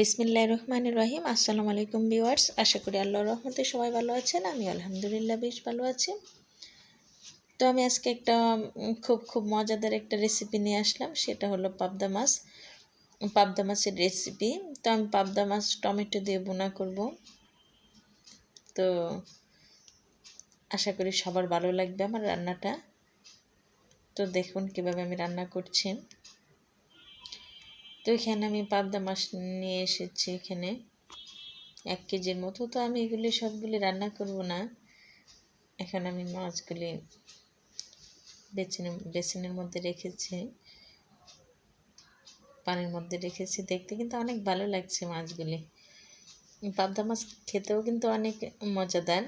বিসমিল্লাহ রহমান রহিম। আসসালামু আলাইকুম ভিউয়ার্স, আশা করি আল্লাহ রহমতে সবাই ভালো আছেন, আমি আলহামদুলিল্লাহ বেশ ভালো আছি। তো আমি আজকে একটা খুব খুব মজাদার একটা রেসিপি নিয়ে আসলাম, সেটা হলো পাবদা মাছ, পাবদা মাছের রেসিপি তো আমি পাবদা মাছ টমেটো দিয়ে বোনা করব। তো আশা করি সবার ভালো লাগবে আমার রান্নাটা। তো দেখুন কীভাবে আমি রান্না করছি। তো এখানে আমি পাবদা মাছ নিয়ে এসেছি এখানে। এক কেজির মতো। তো আমি এগুলি সবগুলি রান্না করব না। এখন আমি মাছগুলি বেসিনের বেসিনের মধ্যে রেখেছি। পানির মধ্যে রেখেছি। দেখতে কিন্তু অনেক ভালো লাগছে মাছগুলি। পাবদা মাছ খেতেও কিন্তু অনেক মজাদার।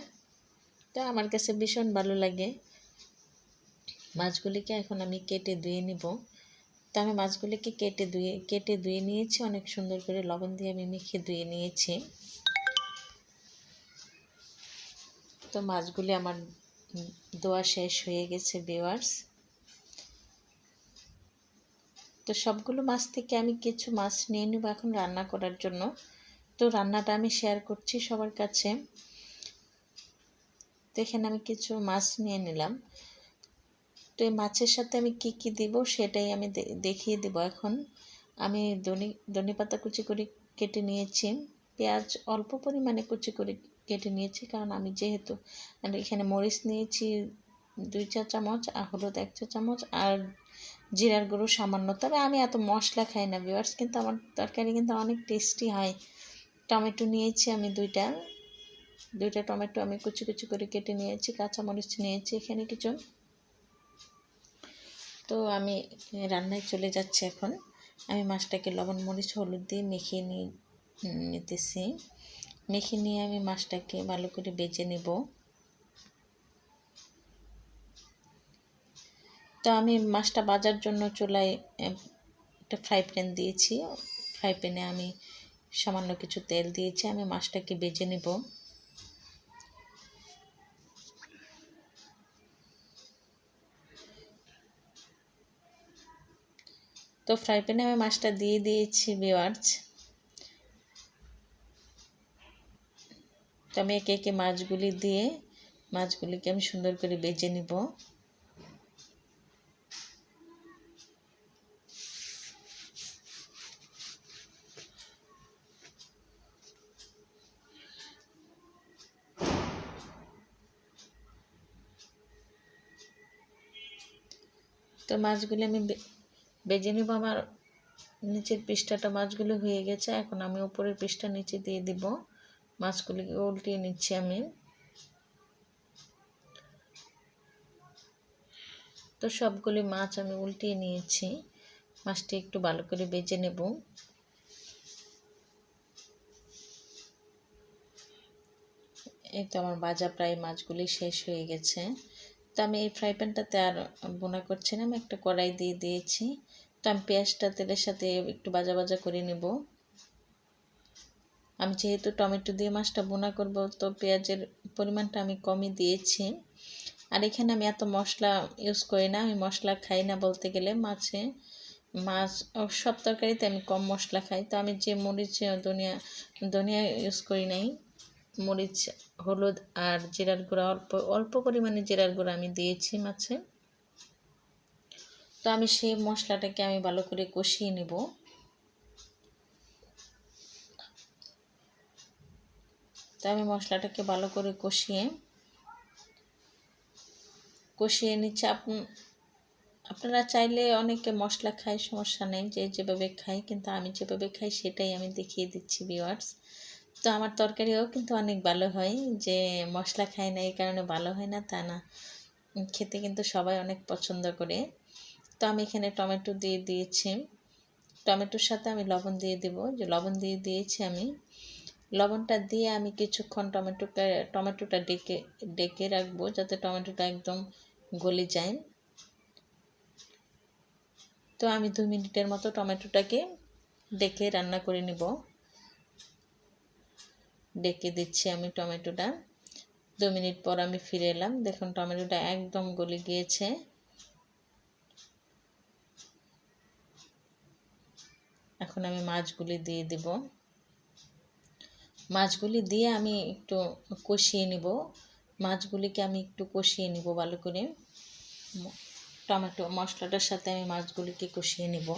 তো আমার কাছে ভীষণ ভালো লাগে। মাছগুলিকে এখন আমি কেটে ধুয়ে নিব। তো আমি মাছগুলিকে কেটে ধুয়ে কেটে ধুয়ে নিয়েছি। অনেক সুন্দর করে লবণ দিয়ে আমি মেখে ধুয়ে নিয়েছি। তো মাছগুলি আমার দোয়া শেষ হয়ে গেছে বেওয়ার্স তো সবগুলো মাছ থেকে আমি কিছু মাছ নিয়ে নেব এখন রান্না করার জন্য। তো রান্নাটা আমি শেয়ার করছি সবার কাছে। তো এখানে আমি কিছু মাছ নিয়ে নিলাম। তো এই মাছের সাথে আমি কি কি দিব সেটাই আমি দেখিয়ে দেব এখন। আমি ধনি, ধনে পাতা কুচি করে কেটে নিয়েছি। পেঁয়াজ অল্প পরিমাণে কুচি করে কেটে নিয়েছি কারণ আমি যেহেতু এখানে মরিচ নিয়েছি দুই চা চামচ, আর হলুদ এক চা চামচ, আর জিরার গুঁড়ো সামান্য। তবে আমি এত মশলা খাই না ভিওয়ার্স কিন্তু আমার তরকারি কিন্তু অনেক টেস্টি হয়। টমেটো নিয়েছি আমি দুইটা। দুইটা টমেটো আমি কুচি কুচি করে কেটে নিয়েছি, কাঁচামরিচ নিয়েছি এখানে কিছু। তো আমি রান্নায় চলে যাচ্ছি এখন। আমি মাছটাকে লবণ, মরিচ, হলুদ দিয়ে মেখে নিয়ে নিতেছি। মেখে নিয়ে আমি মাছটাকে ভালো করে বেজে নেব। তো আমি মাছটা বাজার জন্য চুলায় একটা ফ্রাই প্যান দিয়েছি। ফ্রাই প্যানে আমি সামান্য কিছু তেল দিয়েছি। আমি মাছটাকে বেজে নেব। তো ফ্রাই প্যানে আমি মাছটা দিয়ে দিয়েছি ভিওয়ার্স তো আমি একে একে মাছগুলি দিয়ে, মাছগুলিকে আমি সুন্দর করে বেজে নিব। তো মাছগুলি আমি বেজে নিব আমার নিচের পৃষ্ঠাটা মাছগুলো হয়ে গেছে, এখন আমি উপরের পৃষ্ঠা নিচে দিয়ে দিব। মাছগুলিকে উল্টিয়ে নিচ্ছি আমি। তো সবগুলি মাছ আমি উল্টিয়ে নিয়েছি। মাছটি একটু ভালো করে বেজে নেব। এই তো আমার বাজা প্রায় মাছগুলি শেষ হয়ে গেছে। তো আমি এই ফ্রাই প্যানটাতে আর বোনা করছি না, আমি একটা কড়াই দিয়ে দিয়েছি। তো আমি পেঁয়াজটা তেলের সাথে একটু বাজা বাজা করে নেব। আমি যেহেতু টমেটো দিয়ে মাছটা বোনা করব, তো পেঁয়াজের পরিমাণটা আমি কমই দিয়েছি। আর এখানে আমি এত মশলা ইউজ করি না, আমি মশলা খাই না বলতে গেলে মাছে। মাছ সব তরকারিতে আমি কম মশলা খাই। তো আমি যে মরিচ, ধনিয়া ধনিয়া ইউজ করি নাই মরিচ, হলুদ আর জিরার গুঁড়া, অল্প অল্প পরিমাণে জিরার গুঁড়া আমি দিয়েছি মাছে। তো আমি সেই মশলাটাকে আমি ভালো করে কষিয়ে নেব। তো আমি মশলাটাকে ভালো করে কষিয়ে কষিয়ে নিচ্ছে। আপনারা চাইলে অনেকে মশলা খায়, সমস্যা নেই, যে যেভাবে খাই কিন্তু আমি যেভাবে খাই, সেটাই আমি দেখিয়ে দিচ্ছি ভিওয়ার্স তো আমার তরকারিও কিন্তু অনেক ভালো হয়। যে মশলা খাই না, এই কারণে ভালো হয় না, তা না। খেতে কিন্তু সবাই অনেক পছন্দ করে। তো আমি এখানে টমেটো দিয়ে দিয়েছি। টমেটোর সাথে আমি লবণ দিয়ে দেব। যে লবণ দিয়ে দিয়েছি আমি। লবণটা দিয়ে আমি কিছুক্ষণ টমেটোটা টমেটোটা ডেকে ডেকে রাখব যাতে টমেটোটা একদম গলে যায়। তো আমি দু মিনিটের মতো টমেটোটাকে ডেকে রান্না করে নেব। ডেকে দিচ্ছি আমি টমেটোটা। দু মিনিট পর আমি ফিরে এলাম। দেখুন, টমেটোটা একদম গলে গিয়েছে। এখন আমি মাছগুলি দিয়ে দেব। মাছগুলি দিয়ে আমি একটু কষিয়ে নিব। মাছগুলিকে আমি একটু কষিয়ে নিব ভালো করে। টমেটো মশলাটার সাথে আমি মাছগুলিকে কষিয়ে নিব।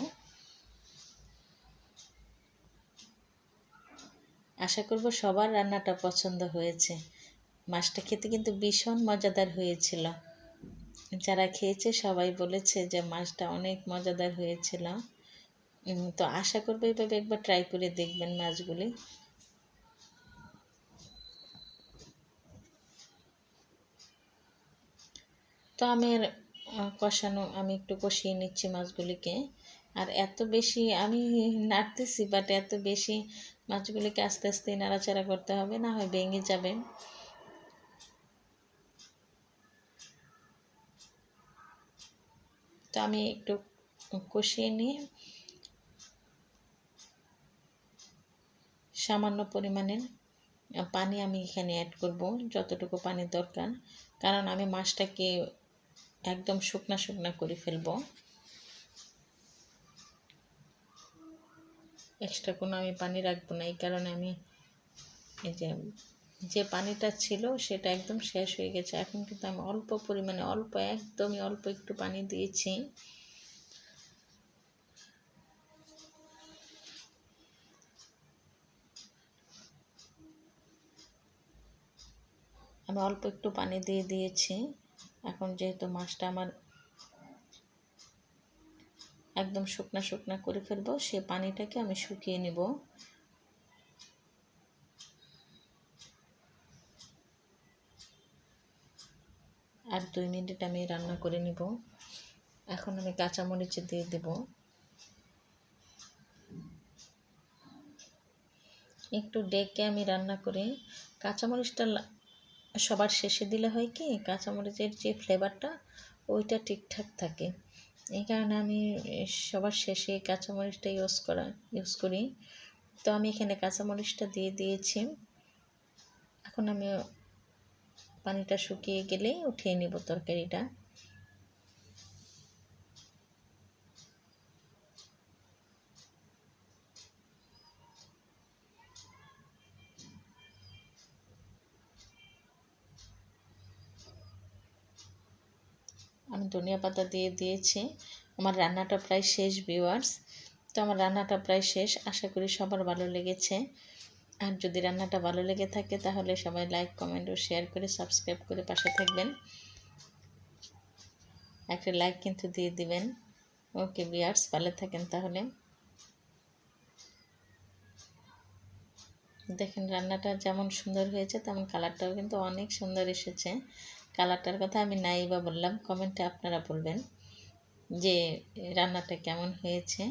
আশা করব সবার রান্নাটা পছন্দ হয়েছে। মাছটা খেতে কিন্তু ভীষণ মজাদার হয়েছিল। যারা খেয়েছে সবাই বলেছে যে মাছটা অনেক মজাদার হয়েছিল। তো আশা করব এইভাবে একবার ট্রাই করে দেখবেন মাছগুলি। তো আমি কষানো, আমি একটু কষিয়ে নিচ্ছি মাছগুলিকে। আর এত বেশি আমি নাড়তেছি বাট এত বেশি মাছগুলিকে আস্তে আস্তে নাড়াচাড়া করতে হবে, না হয় ভেঙে যাবে। তো আমি একটু কষিয়ে নিয়ে সামান্য পরিমাণের পানি আমি এখানে অ্যাড করব, যতটুকু পানি দরকার। কারণ আমি মাছটাকে একদম শুকনা শুকনা করে ফেলব। এক্সট্রা কোনো আমি পানি রাখব না। এই কারণে আমি এই যে যে পানিটা ছিল সেটা একদম শেষ হয়ে গেছে। এখন কিন্তু আমি অল্প পরিমাণে, অল্প, একদমই অল্প একটু পানি দিয়েছি। আমি অল্প একটু পানি দিয়ে দিয়েছি। এখন যেহেতু মাছটা আমার একদম শুকনা শুকনা করে ফেলব, সে পানিটাকে আমি শুকিয়ে নেব। আর দুই মিনিট আমি রান্না করে নিব। এখন আমি কাঁচামরিচ দিয়ে দেব। একটু ডেকে আমি রান্না করে। কাঁচামরিচটা সবার শেষে দিলে হয় কি, কাঁচামরিচের যে ফ্লেভারটা ওইটা ঠিকঠাক থাকে। এই কারণে আমি সবার শেষে কাঁচামরিচটা ইউজ করা ইউজ করি। তো আমি এখানে কাঁচামরিচটা দিয়ে দিয়েছি। এখন আমি পানিটা শুকিয়ে গেলে উঠিয়ে নেব তরকারিটা আমি ধনিয়া পাতা দিয়ে দিয়েছি। আমার রান্নাটা প্রায় শেষ ভিউয়ার্স তো আমার রান্নাটা প্রায় শেষ। আশা করি সবার ভালো লেগেছে। আর যদি রান্নাটা ভালো লেগে থাকে, তাহলে সবাই লাইক কমেন্ট ও শেয়ার করে সাবস্ক্রাইব করে পাশে থাকবেন। একটা লাইক কিন্তু দিয়ে দিবেন। ওকে বিয়ার্স ভালো থাকেন তাহলে। দেখেন, রান্নাটা যেমন সুন্দর হয়েছে, তেমন কালারটাও কিন্তু অনেক সুন্দর এসেছে। কালারটার কথা আমি নাই বা বললাম, কমেন্টে আপনারা বলবেন যে রান্নাটা কেমন হয়েছে।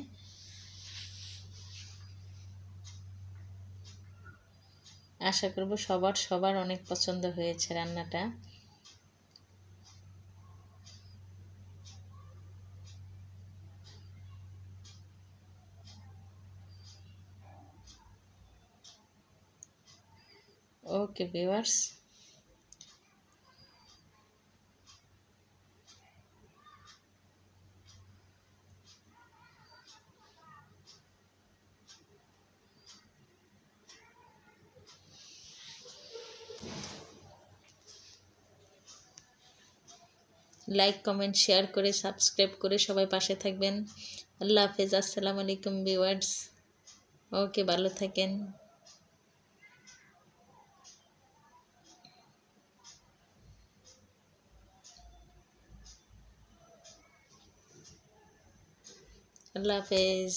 আশা করব সবার সবার অনেক পছন্দ হয়েছে রান্নাটা। Okay viewers like comment share করে সাবস্ক্রাইব করে সবাই পাশে থাকবেন। আল্লাহ হাফেজ, আসসালামু আলাইকুম ভিওয়ার্স ওকে ভালো থাকেন। আল্লাহ হাফেজ।